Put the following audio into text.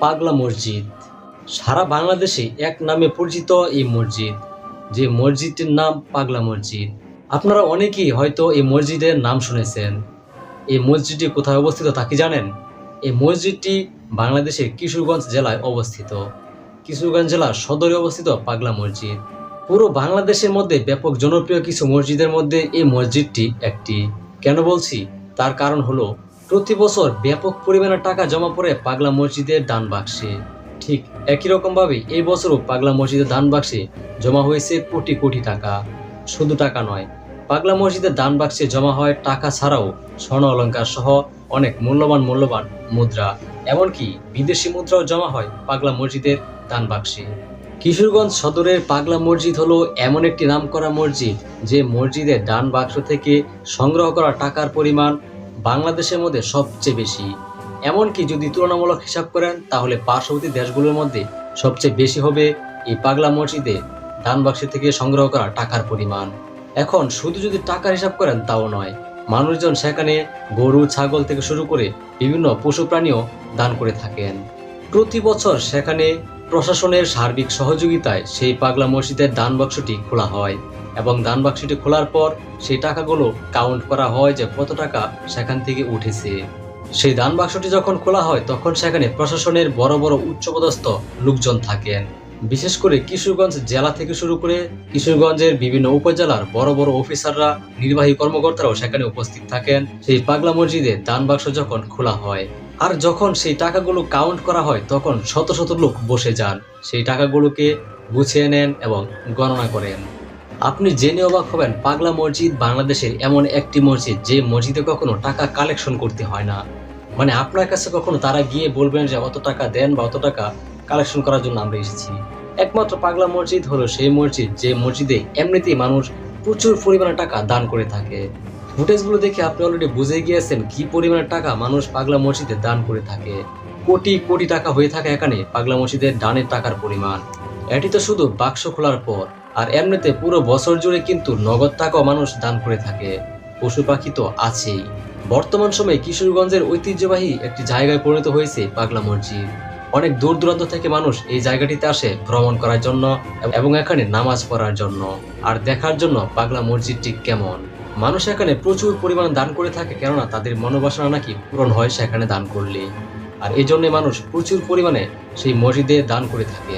পাগলা মসজিদ। সারা বাংলাদেশে এক নামে পরিচিত এই মসজিদ, যে মসজিদটির নাম পাগলা মসজিদ। আপনারা অনেকেই হয়তো এই মসজিদের নাম শুনেছেন। এই মসজিদটি কোথায় অবস্থিত তা কি জানেন? এই মসজিদটি বাংলাদেশের কিশোরগঞ্জ জেলায় অবস্থিত। কিশোরগঞ্জ জেলার সদরে অবস্থিত পাগলা মসজিদ। পুরো বাংলাদেশের মধ্যে ব্যাপক জনপ্রিয় কিছু মসজিদের মধ্যে এই মসজিদটি একটি। কেন বলছি? তার কারণ হলো প্রতি বছর ব্যাপক পরিমাণে টাকা জমা পড়ে পাগলা মসজিদের দান বাক্সে। ঠিক একই রকমভাবে এই বছরও পাগলা মসজিদের দান বাক্সে জমা হয়েছে কোটি কোটি টাকা। শুধু টাকা নয়, পাগলা মসজিদের দান বাক্সে জমা হয় টাকা ছাড়াও স্বর্ণ অলঙ্কার সহ অনেক মূল্যবান মূল্যবান মুদ্রা। এমনকি বিদেশি মুদ্রাও জমা হয় পাগলা মসজিদের দান বাক্সে। কিশোরগঞ্জ সদরের পাগলা মসজিদ হলো এমন একটি নামকরা মসজিদ যে মসজিদের ডান বাক্স থেকে সংগ্রহ করা টাকার পরিমাণ বাংলাদেশের মধ্যে সবচেয়ে বেশি। এমনকি যদি তুলনামূলক হিসাব করেন, তাহলে পার্শ্ববর্তী দেশগুলোর মধ্যে সবচেয়ে বেশি হবে এই পাগলা মসজিদে ডান বাক্স থেকে সংগ্রহ করা টাকার পরিমাণ। এখন শুধু যদি টাকার হিসাব করেন, তাও নয়। মানুষজন সেখানে গরু, ছাগল থেকে শুরু করে বিভিন্ন পশু প্রাণীও দান করে থাকেন। প্রতি বছর সেখানে প্রশাসনের সার্বিক সহযোগিতায় সেই পাগলা মসজিদের দান বাক্সটি খোলা হয়। এবং দান বাক্সটি খোলার পর সেই টাকাগুলো কাউন্ট করা হয় যে কত টাকা সেখান থেকে উঠেছে। সেই দান বাক্সটি যখন খোলা হয়, তখন সেখানে প্রশাসনের বড় বড় উচ্চপদস্থ লোকজন থাকেন। বিশেষ করে কিশোরগঞ্জ জেলা থেকে শুরু করে কিশোরগঞ্জের বিভিন্ন উপজেলার বড় বড় অফিসাররা, নির্বাহী কর্মকর্তারাও সেখানে উপস্থিত থাকেন। সেই পাগলা মসজিদে দান বাক্স যখন খোলা হয় আর যখন সেই টাকাগুলো কাউন্ট করা হয়, তখন শত শত লোক বসে যান। সেই টাকাগুলোকে গুছিয়ে নেন এবং গণনা করেন। আপনি জেনে অবাক হবেন, পাগলা মসজিদ বাংলাদেশের এমন একটি মসজিদ যে মসজিদে কখনো টাকা কালেকশন করতে হয় না। মানে আপনার কাছে কখনো তারা গিয়ে বলবেন যে অত টাকা দেন বা অত টাকা কালেকশন করার জন্য আমরা এসেছি। একমাত্র পাগলা মসজিদ হলো সেই মসজিদ যে মসজিদে এমনিতেই মানুষ প্রচুর পরিমাণে টাকা দান করে থাকে। ফুটেজগুলো দেখে আপনি অলরেডি বুঝে গিয়েছেন কি পরিমাণে টাকা মানুষ পাগলা মসজিদে দান করে থাকে। কোটি কোটি টাকা হয়ে থাকে এখানে পাগলা মসজিদের দানের টাকার পরিমাণ। এটি তো শুধু বাক্স খোলার পর। আর এমনিতে পুরো বছর জুড়ে কিন্তু নগদ টাকাও মানুষ দান করে থাকে। পশু পাখি তো আছেই। বর্তমান সময়ে কিশোরগঞ্জের ঐতিহ্যবাহী একটি জায়গায় পরিণত হয়েছে পাগলা মসজিদ। অনেক দূর দূরান্ত থেকে মানুষ এই জায়গাটিতে আসে ভ্রমণ করার জন্য এবং এখানে নামাজ পড়ার জন্য। আর দেখার জন্য পাগলা মসজিদটি কেমন? মানুষ এখানে প্রচুর পরিমাণ দান করে থাকে কেননা তাদের মনোবাসনা নাকি পূরণ হয় সেখানে দান করলে। আর এই জন্য মানুষ প্রচুর পরিমাণে সেই মসজিদে দান করে থাকে।